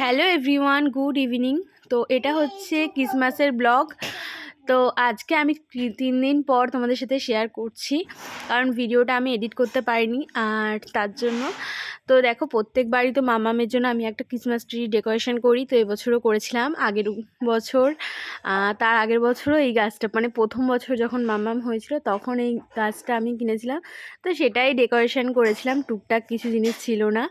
Hello everyone, good evening. তো এটা হচ্ছে ক্রিসমাসের ব্লগ। তো আজকে আমি তিন দিন পর তোমাদের সাথে শেয়ার করছি। কারণ ভিডিওটা আমি এডিট করতে পারিনি, আর তার জন্য তো দেখো প্রত্যেক বাড়ি তো মামামের জন্য আমি একটা ক্রিসমাস ট্রি ডেকোরেশন করি, তো এবছরও করেছিলাম। আগের বছর তার আগের বছরও এই গাছটা মানে প্রথম বছর যখন মামাম হয়েছিল তখন এই গাছটা আমি কিনেছিলাম। তো সেটাই ডেকোরেশন করেছিলাম, টুকটাক কিছু জিনিস ছিল না।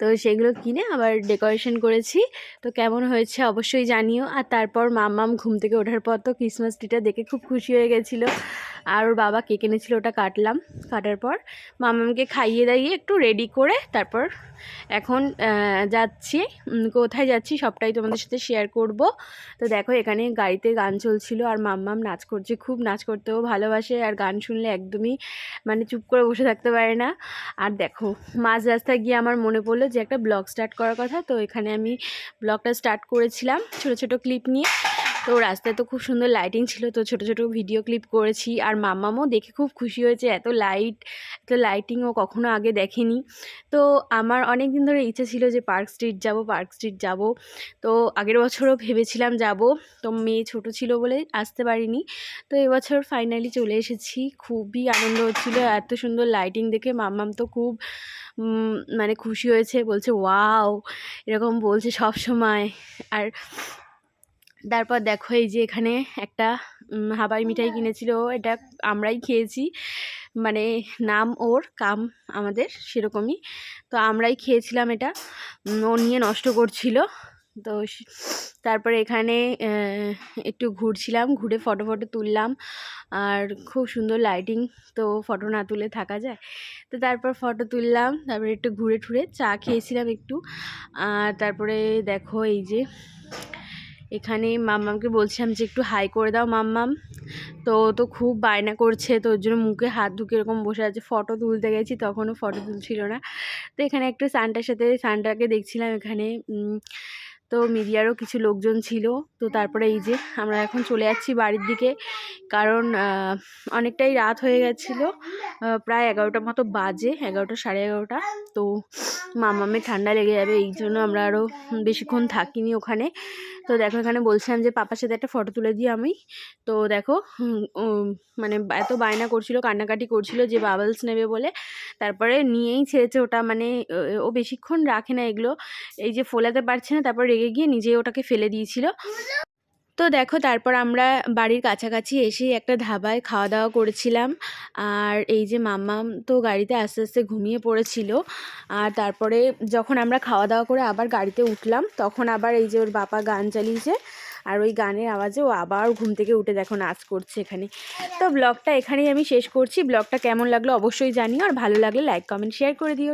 তো সেগুলো কিনে আবার ডেকোরেশন করেছি। তো কেমন হয়েছে অবশ্যই জানিও। আর তারপর মাম্মাম ঘুম থেকে ওঠার পর তো ক্রিসমাস ট্রিটা দেখে খুব খুশি হয়ে গেছিল। আর ওর বাবা কেক এনেছিল, ওটা কাটলাম। কাটার পর মামামকে খাইয়ে দাইয়ে একটু রেডি করে তারপর এখন যাচ্ছি। কোথায় যাচ্ছি সবটাই তোমাদের সাথে শেয়ার করব। তো দেখো, এখানে গাড়িতে গান চলছিল আর মাম্মাম নাচ করছে, খুব নাচ করতেও ভালোবাসে আর গান শুনলে একদমই মানে চুপ করে বসে থাকতে পারে না। আর দেখো, মাঝ রাস্তায় গিয়ে আমার মনে পড়ল যে একটা ব্লগ স্টার্ট করার কথা, তো এখানে আমি ব্লগটা স্টার্ট করেছিলাম ছোট ছোট ক্লিপ নিয়ে। তো রাস্তায় তো খুব সুন্দর লাইটিং ছিল, তো ছোট ছোট ভিডিও ক্লিপ করেছি। আর মাম্মামও দেখে খুব খুশি হয়েছে, এত লাইট এত লাইটিংও কখনো আগে দেখেনি। তো আমার অনেক দিন ধরে ইচ্ছে ছিল যে পার্ক স্ট্রিট যাব পার্ক স্ট্রিট যাব। তো আগের বছরও ভেবেছিলাম যাব, তো মেয়ে ছোট ছিল বলে আসতে পারিনি। তো এবছর ফাইনালি চলে এসেছি, খুবই আনন্দ হচ্ছিল, এত সুন্দর লাইটিং দেখে মাম্মাম তো খুব মানে খুশি হয়েছে, বলছে ওয়াও এরকম বলছে সব সময়। আর তারপর দেখো এই যে এখানে একটা হাবাই মিঠাই কিনেছিল, এটা আমরাই খেয়েছি। মানে নাম ওর, কাম আমাদের, সেরকমই। তো আমরাই খেয়েছিলাম এটা। ও নিয়ে নষ্ট করছিল। তো তারপরে এখানে একটু ঘুরছিলাম, ঘুরে ফটো ফটো তুললাম। আর খুব সুন্দর লাইটিং তো ফটো না তুলে থাকা যায়। তো তারপর ফটো তুললাম, তারপরে একটু ঘুরে ঠুরে চা খেয়েছিলাম একটু। আর তারপরে দেখো এই যে এখানে মাম্মামকে বলছিলাম যে একটু হাই করে দাও মাম্মাম। তো তো খুব বায়না করছে, তো ওর জন্য মুখে হাত ঢুকে এরকম বসে আছে ফটো তুলতে গেছি, তখনও ফটো তুলছিল না। তো এখানে একটা সানটার সাথে, সানটাকে দেখছিলাম এখানে তো মিডিয়ারও কিছু লোকজন ছিল। তো তারপরে এই যে আমরা এখন চলে যাচ্ছি বাড়ির দিকে, কারণ অনেকটাই রাত হয়ে গেছিল প্রায় এগারোটার মতো বাজে, এগারোটা সাড়ে এগারোটা। তো মামামের ঠান্ডা লেগে যাবে, এই জন্য আমরা আরও বেশিক্ষণ থাকিনি ওখানে। তো দেখো এখানে বলছিলাম যে পাপার সাথে একটা ফটো তুলে দিই আমি। তো দেখো মানে এত বায়না করছিল, কান্নাকাটি করছিল যে বাবলস নেবে বলে। তারপরে নিয়েই ছেড়েছে ওটা মানে ও বেশিক্ষণ রাখে না এগুলো। এই যে ফোলাতে পারছে না, তারপর রেগে গিয়ে নিজে ওটাকে ফেলে দিয়েছিল। তো দেখো তারপর আমরা বাড়ির কাছাকাছি এসে একটা ধাবায় খাওয়া দাওয়া করেছিলাম। আর এই যে মাম্মাম তো গাড়িতে আস্তে আস্তে ঘুমিয়ে পড়েছিল। আর তারপরে যখন আমরা খাওয়া দাওয়া করে আবার গাড়িতে উঠলাম, তখন আবার এই যে ওর বাবা গান চালিয়েছে। আর ওই গানের আওয়াজে ও আবার ঘুম থেকে উঠে দেখো নাচ করছে এখানে। তো ব্লগটা এখানেই আমি শেষ করছি। ব্লগটা কেমন লাগল অবশ্যই জানিও। আর ভালো লাগলে লাইক, কমেন্ট শেয়ার করে দিও।